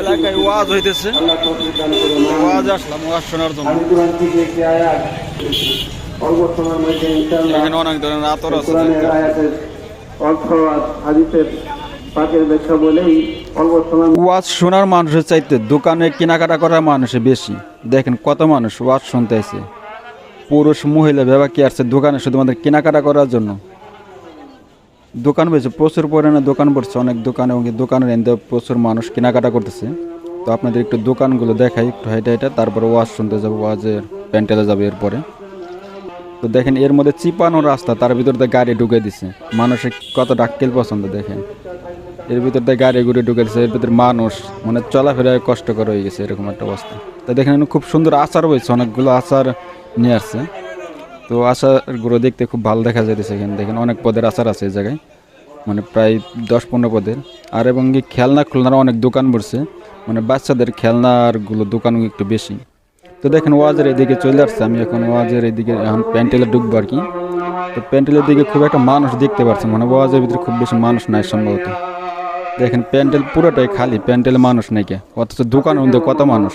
এলাকায় ওয়াজ হইতেছে। ওয়াজ আসলাম ওয়াজ শোনার জন্য। এখানে অনেক ধরনের আতর আছে অর্থ হাদিসের পাকের ব্যাখ্যা বলেই ওয়াজ শোনার মানুষের চাইতে দোকানে কেনাকাটা করার মানুষে বেশি। দেখেন কত মানুষ ওয়াজ শুনতে আছে পুরুষ মহিলা ভেবা কি আসছে দোকানে শুধুমাত্র কেনাকাটা করার জন্য? দোকান বেছে, প্রচুর পরিমাণে দোকান পড়ছে, অনেক দোকান এবং দোকানের এনতে প্রচুর মানুষ কেনাকাটা করতেছে। তো আপনাদের একটু দোকানগুলো দেখাই, একটু হাইটা হাইটা, তারপরে ওয়াজ শুনতে যাব, ওয়াজের প্যান্টেলে যাবে এরপরে। তো দেখেন, এর মধ্যে চিপানো রাস্তা, তার ভিতর দিয়ে গাড়ি ঢুকে দিছে। মানুষের কত ডাক্কেল পছন্দ, দেখেন। এর ভিতর দিয়ে গাড়ি গুড়ি ঢুকে দিছে, এর ভিতরে মানুষ মানে চলাফেরায় কষ্টকর হয়ে গেছে, এরকম একটা অবস্থা। তো দেখেন খুব সুন্দর আচার হয়েছে, অনেকগুলো আচার নিয়ে আসছে। তো আচারগুলো দেখতে খুব ভালো দেখা যাইতেছে এখানে। দেখেন অনেক পদের আচার আছে এই জায়গায় মানে প্রায় দশ পনেরো পদের। আর এবং খেলনা খুলনার অনেক দোকান বসছে মানে বাচ্চাদের খেলনারগুলো দোকান একটু বেশি। তো দেখেন ওয়াজের এদিকে চলে আসছে, আমি এখন ওয়াজের এদিকে এখন প্যান্টেলে ঢুকবো আর কি। তো প্যান্টেলের দিকে খুব একটা মানুষ দেখতে পাচ্ছি মানে ওয়াজের ভিতরে খুব বেশি মানুষ নাই সম্ভবত। দেখেন প্যান্ডেল পুরোটাই খালি, প্যান্ডেলে মানুষ নেই কে, অথচ মধ্যে কত মানুষ।